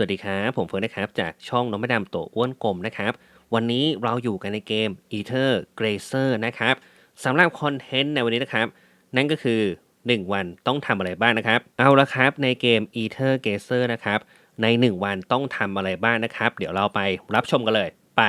สวัสดีครับ ผมเฟิร์นนะครับ จากช่องน้องไม่ดำตัวอ้วนกลมนะครับ วันนี้เราอยู่กันในเกม Ether Grazer นะครับสำหรับคอนเทนต์ในวันนี้นะครับ นั่นก็คือ 1 วันต้องทำอะไรบ้างนะครับ เอาละครับในเกม Ether Grazer นะครับ ใน 1 วันต้องทำอะไรบ้างนะครับ เดี๋ยวเราไปรับชมกันเลยไป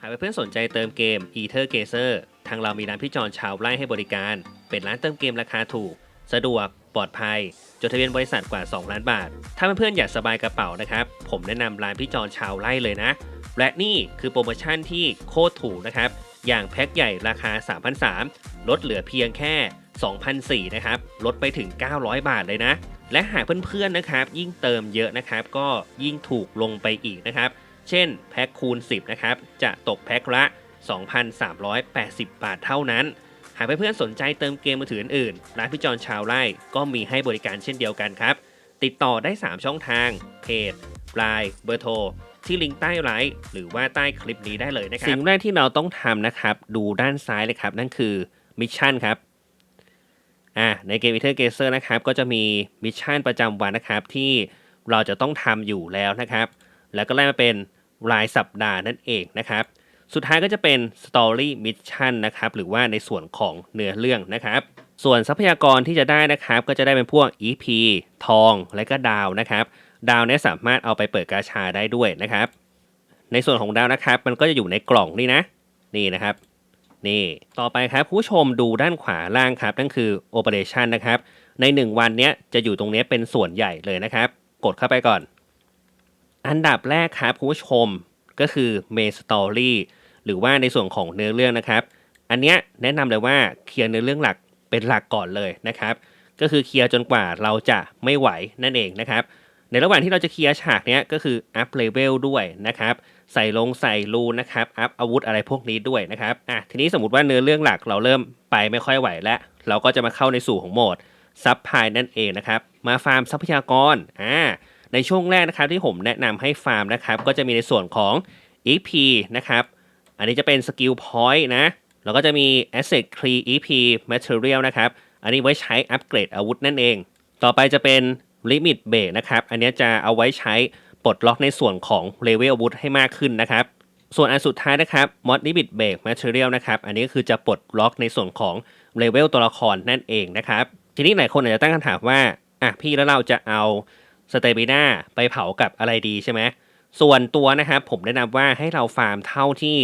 หากเพื่อนสนใจเติมเกม Ether Grazer ทางเรามีร้านพี่จอนชาวไร่ให้บริการ เป็นร้านเติมเกมราคาถูก สะดวก ปลอดภัย จดทะเบียนบริษัทกว่า 2 ล้านบาท ถ้าเพื่อนๆอยากสบายกระเป๋านะครับ ผมแนะนำร้านพี่จอนชาวไร่เลยนะ และนี่คือโปรโมชั่นที่โคตรถูกนะครับ อย่างแพ็คใหญ่ราคา 3,300ลดเหลือเพียงแค่ 2,400นะครับ ลดไปถึง 900 บาทเลยนะ และหากเพื่อนๆนะครับ ยิ่งเติมเยอะนะครับ ก็ยิ่งถูกลงไปอีกนะครับ เช่นแพ็คคูณ 10 นะครับ จะตกแพ็คละ 2,380 บาทเท่านั้น หากเพื่อนๆสนใจเติมเกมมือถืออื่นๆร้านพี่จอนชาวไร่ก็มีให้บริการเช่นเดียวกันครับ ติดต่อได้ 3 ช่องทาง เพจไลน์เบอร์โทรที่ลิงก์ใต้ไลฟ์หรือว่าใต้คลิปนี้ได้เลยนะครับ สิ่งแรกที่เราต้องทำนะครับ ดูด้านซ้ายเลยครับ นั่นคือมิชชั่นครับอ่าในเกม e t h e r g a z e r นะครับ ก็จะมีมิชชั่นประจำวันนะครับ ที่เราจะต้องทำอยู่แล้วนะครับ แล้วก็ไล่มาเป็นรายสัปดาห์นั่นเองนะครับ สุดท้ายก็จะเป็น Story Mission นะครับหรือว่าในส่วนของเนื้อเรื่องนะครับ ส่วนทรัพยากรที่จะได้นะครับ ก็จะได้เป็นพวก EP ทอง และก็ดาวนะครับดาวเนี่ยสามารถเอาไปเปิดกาชาได้ด้วยนะครับ ในส่วนของดาวนะครับ มันก็จะอยู่ในกล่องนี่นะ นี่นะครับ นี่ต่อไปครับผู้ชมดูด้านขวาล่างครับนั่นคือ Operation นะครับ ใน 1 วันเนี้ยจะอยู่ตรงนี้เป็นส่วนใหญ่เลยนะครับ กดเข้าไปก่อน อันดับแรกครับผู้ชมก็คือ Main Story หรือว่าในส่วนของเนื้อเรื่องนะครับ อันเนี้ยแนะนำเลยว่าเคลียร์เนื้อเรื่องหลักเป็นหลักก่อนเลยนะครับ ก็คือเคลียร์จนกว่าเราจะไม่ไหวนั่นเองนะครับ ในระหว่างที่เราจะเคลียร์ฉากเนี้ยก็คืออัพเลเวลด้วยนะครับใส่ลงใส่รูนะครับอัพอาวุธอะไรพวกนี้ด้วยนะครับอะทีนี้สมมติว่าเนื้อเรื่องหลักเราเริ่มไปไม่ค่อยไหวแล้ว เราก็จะมาเข้าในสู่ของโหมดซับพายนั่นเองนะครับ มาฟาร์มทรัพยากรอ่าในช่วงแรกนะครับที่ผมแนะนำให้ฟาร์มนะครับ ก็จะมีในส่วนของ EP นะครับ อันนี้จะเป็นสกิลพอยต์นะ แล้วก็จะมี Asset Tree EP Material นะครับ อันนี้ไว้ใช้อัปเกรดอาวุธนั่นเอง ต่อไปจะเป็น Limit Break นะครับ อันนี้จะเอาไว้ใช้ปลดล็อกในส่วนของเลเวลอาวุธให้มากขึ้นนะครับ ส่วนอันสุดท้ายนะครับ Mod Limit Break Material นะครับ อันนี้ก็คือจะปลดล็อกในส่วนของเลเวลตัวละครนั่นเองนะครับ ทีนี้หลายคนอาจจะตั้งคำถามว่า อะพี่แล้วเราจะเอาสเตมิน่าไปเผากับอะไรดีใช่ไหมส่วนตัวนะครับผมแนะนำว่าให้เราฟาร์มเท่าที่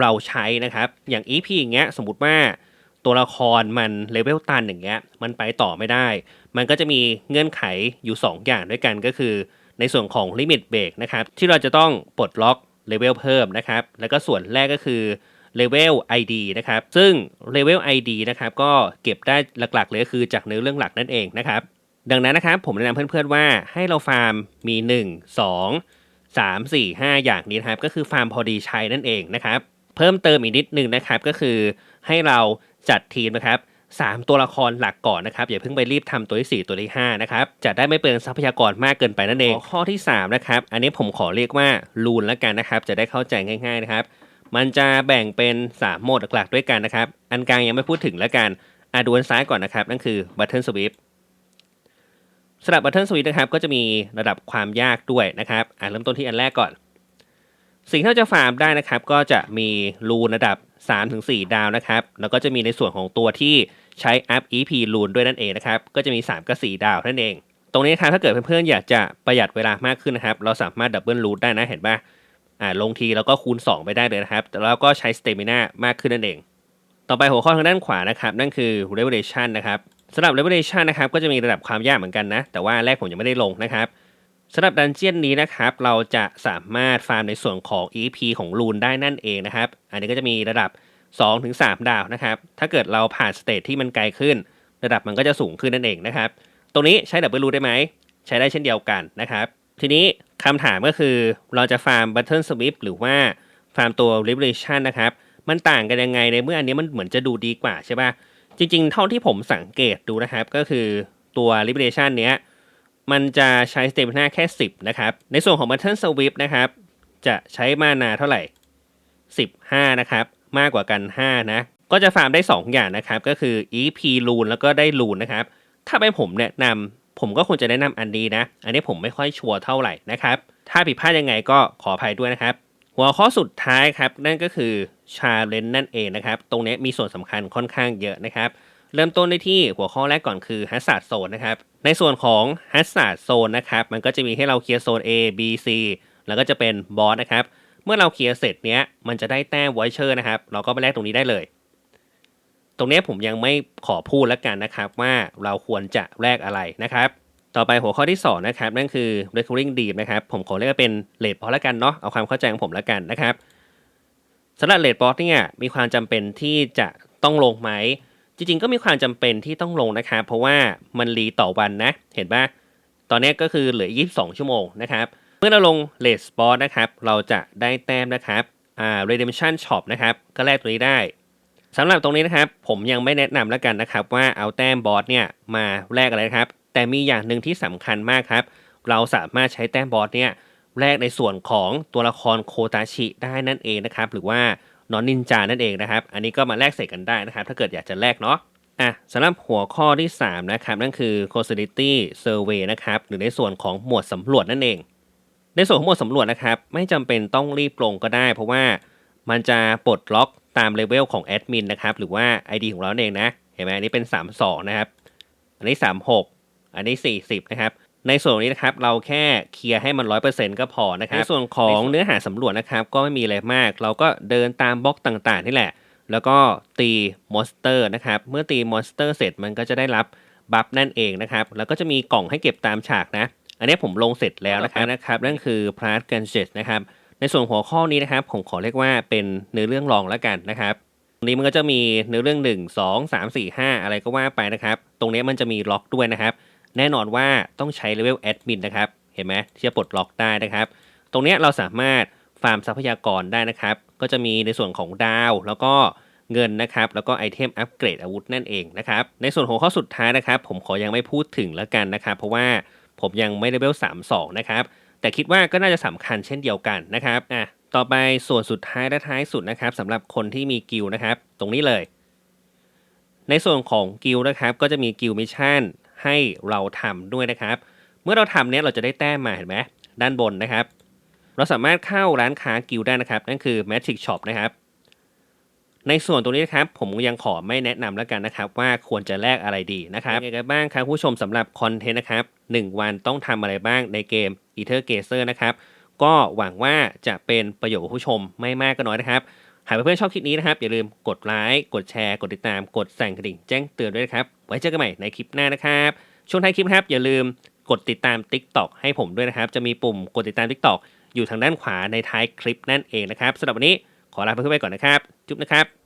เราใช้นะครับ อย่าง EP อย่างเงี้ยสมมติว่าตัวละครมันเลเวลตันอย่างเงี้ยมันไปต่อไม่ได้ มันก็จะมีเงื่อนไขอยู่ 2 อย่างด้วยกันก็คือ ในส่วนของ Limit Break นะครับที่เราจะต้องปลดล็อกเลเวลเพิ่มนะครับ แล้วก็ส่วนแรกก็คือเลเวล ID นะครับ ซึ่งเลเวล ID นะครับก็เก็บได้หลักๆเลยคือจากเนื้อเรื่องหลักนั่นเองนะครับ ดังนั้นนะครับผมแนะนำเพื่อนๆว่าให้เราฟาร์มมี 1 2 3 4 5 อย่างนี้นะครับ ก็คือฟาร์มพอดีใช้นั่นเองนะครับ เพิ่มเติมอีกนิดนึงนะครับ ก็คือให้เราจัดทีมนะครับสามตัวละครหลักก่อนนะครับ อย่าเพิ่งไปรีบทำตัวที่ 4 ตัวที่5นะครับจะได้ไม่เปลืองทรัพยากรมากเกินไปนั่นเองข้อที่3นะครับอันนี้ผมขอเรียกว่าลูนแล้วกันนะครับ จะได้เข้าใจง่ายๆนะครับ มันจะแบ่งเป็น 3 โหมดหลักๆด้วยกันนะครับ อันกลางยังไม่พูดถึงแล้วกันอะดูอันซ้ายก่อนนะครับ นั่นคือ Button Sweep สำหรับ Button Sweep นะครับก็จะมีระดับความยากด้วยนะครับอะเริ่มต้นที่อันแรกก่อน สิ่งที่เราจะฟาร์มได้นะครับ ก็จะมีรูนระดับ 3-4 ดาวนะครับ แล้วก็จะมีในส่วนของตัวที่ใช้อัพ EP รูนด้วยนั่นเองนะครับ ก็จะมี 3 กับ 4 ดาวนั่นเอง ตรงนี้นะครับถ้าเกิดเพื่อนๆอยากจะประหยัดเวลามากขึ้นนะครับ เราสามารถดับเบิลรูทได้นะเห็นปะอ่าลงทีแล้วก็คูณ 2 ไปได้เลยนะครับแต่เราก็ใช้สเตมิน่ามากขึ้นนั่นเอง ต่อไปหัวข้อทางด้านขวานะครับ นั่นคือ Revelation นะครับสำหรับ Revelation นะครับก็จะมีระดับความยากเหมือนกันนะ แต่ว่าแรกผมยังไม่ได้ลงนะครับ สำหรับดันเจียนนี้นะครับ เราจะสามารถฟาร์มในส่วนของ EP ของรูนได้นั่นเองนะครับ อันนี้ก็จะมีระดับ 2-3 ดาวนะครับ ถ้าเกิดเราผ่านสเตจที่มันไกลขึ้น ระดับมันก็จะสูงขึ้นนั่นเองนะครับ ตรงนี้ใช้ดับเบิลรูได้ไหม ใช้ได้เช่นเดียวกันนะครับ ทีนี้คำถามก็คือเราจะฟาร์มบัตเทิลสวิปหรือว่าฟาร์มตัว Revelation นะครับ มันต่างกันยังไงในเมื่ออันนี้มันเหมือนจะดูดีกว่าใช่ปะจริงๆ เท่าที่ผมสังเกตดูนะครับ ก็คือตัว Revelation เนี้ย มันจะใช้สเต m นาแค่ 10 นะครับ ในส่วนของ Button Sweep นะครับ จะใช้มานาเท่าไหร่ 15 นะครับ มากกว่ากัน 5 นะ ก็จะฟาร์มได้ 2 อย่างนะครับ ก็คือ EP ลูนแล้วก็ได้ลูนนะครับ ถ้าเป็นผมแนะนำผมก็ควรจะแนะนำอันนี้นะ อันนี้ผมไม่ค่อยชัวร์เท่าไหร่นะครับ ถ้าผิดพลาดยังไงก็ขออภัยด้วยนะครับ หัวข้อสุดท้ายครับ นั่นก็คือชาเลนจ์นั่นเองนะครับ ตรงนี้มีส่วนสำคัญค่อนข้างเยอะนะครับ เริ่มต้นได้ที่หัวข้อแรกก่อนคือฮัสซาร์ดโซนนะครับ ในส่วนของฮัสซาร์ดโซนนะครับ มันก็จะมีให้เราเคลียร์โซน A B C แล้วก็จะเป็นบอสนะครับ เมื่อเราเคลียร์เสร็จเนี้ย มันจะได้แต้มไวเชอร์นะครับ เราก็ไปแลกตรงนี้ได้เลย ตรงนี้ผมยังไม่ขอพูดแล้วกันนะครับว่าเราควรจะแลกอะไรนะครับ ต่อไปหัวข้อที่2นะครับนั่นคือ recurring deep นะครับ ผมขอเรียกว่าเป็นเลดบอสแล้วกันเนาะ เอาความเข้าใจของผมแล้วกันนะครับสำหรับเลดบอสเนี่ยมีความจำเป็นที่จะต้องลงไหม จริงๆก็มีความจำเป็นที่ต้องลงนะครับ เพราะว่ามันรีต่อวันนะ เห็นปะตอนนี้ก็คือเหลือ 22 ชั่วโมงนะครับ เมื่อเราลงเลสปอร์นะครับ เราจะได้แต้มนะครับอ่า redemption shop นะครับ ก็แลกตัวนี้ได้สำหรับตรงนี้นะครับ ผมยังไม่แนะนำแล้วกันนะครับ ว่าเอาแต้มบอสเนี่ยมาแลกอะไรครับ แต่มีอย่างหนึ่งที่สำคัญมากครับ เราสามารถใช้แต้มบอสเนี่ยแลกในส่วนของตัวละครโคตาชิได้นั่นเองนะครับ หรือว่า นอนนินจานั่นเองนะครับ อันนี้ก็มาแลกใส่กันได้นะครับ ถ้าเกิดอยากจะแลกเนาะอะสำหรับหัวข้อที่ 3 นะครับ นั่นคือ causality survey นะครับ หรือในส่วนของหมวดสำรวจนั่นเอง ในส่วนของหมวดสำรวจนะครับ ไม่จำเป็นต้องรีบลงก็ได้ เพราะว่ามันจะปลดล็อกตามเลเวลของแอดมินนะครับ หรือว่า ID ของเราเองนะ เห็นไหมอันนี้เป็น 32 นะครับ อันนี้ 36 อันนี้ 40 นะครับ ในส่วนนี้นะครับเราแค่เคลียร์ให้มัน 100%ก็พอนะครับในส่วนของเนื้อหาสำรวจนะครับ ก็ไม่มีอะไรมาก เราก็เดินตามบล็อกต่างๆนี่แหละ แล้วก็ตีมอนสเตอร์นะครับเมื่อตีมอนสเตอร์เสร็จมันก็จะได้รับบัฟนั่นเองนะครับ แล้วก็จะมีกล่องให้เก็บตามฉากนะ อันนี้ผมลงเสร็จแล้วนะครับนะครับนั่นคือพลาสกันเจตนะครับในส่วนหัวข้อนี้นะครับผมขอเรียกว่าเป็นเนื้อเรื่องรองแล้วกันนะครับตรงนี้มันก็จะมีเนื้อเรื่อง 1 2 3 4 5 อะไรก็ว่าไปนะครับ ตรงนี้มันจะมีล็อกด้วยนะครับ แน่นอนว่าต้องใช้เลเวลแอดมินนะครับ เห็นไหมที่จะปลดล็อกได้นะครับ ตรงนี้เราสามารถฟาร์มทรัพยากรได้นะครับ ก็จะมีในส่วนของดาว แล้วก็เงินนะครับ แล้วก็ไอเทมอัปเกรดอาวุธนั่นเองนะครับ ในส่วนหัวข้อสุดท้ายนะครับ ผมขอยังไม่พูดถึงแล้วกันนะครับ เพราะว่าผมยังไม่เลเวล32 นะครับ แต่คิดว่าก็น่าจะสำคัญเช่นเดียวกันนะครับอะต่อไปส่วนสุดท้ายและท้ายสุดนะครับสำหรับคนที่มีกิลนะครับ ตรงนี้เลย ในส่วนของกิลนะครับ ก็จะมีกิลมิชชั่น ให้เราทำด้วยนะครับ เมื่อเราทำเนี้ยเราจะได้แต้มมาเห็นไหมด้านบนนะครับ เราสามารถเข้าร้านค้ากิลด์ได้นะครับ นั่นคือ Magic Shop นะครับ ในส่วนตรงนี้นะครับ ผมยังขอไม่แนะนำแล้วกันนะครับ ว่าควรจะแลกอะไรดีนะครับยังไงบ้างครับผู้ชมสำหรับคอนเทนต์นะครับ 1 วันต้องทำอะไรบ้างในเกม e t h e r g a z e r นะครับก็หวังว่าจะเป็นประโยชน์ผู้ชมไม่มากก็น้อยนะครับ หากเพื่อนๆชอบคลิปนี้นะครับ อย่าลืมกดไลค์กดแชร์ กดติดตาม กดสั่นกระดิ่งแจ้งเตือนด้วยนะครับ ไว้เจอกันใหม่ในคลิปหน้านะครับ ช่วงท้ายคลิปนะครับ อย่าลืมกดติดตาม TikTok ให้ผมด้วยนะครับ จะมีปุ่มกดติดตาม TikTok อยู่ทางด้านขวาในท้ายคลิปนั่นเองนะครับสำหรับวันนี้ขอลาเพื่อนๆไปก่อนนะครับ จุ๊บนะครับ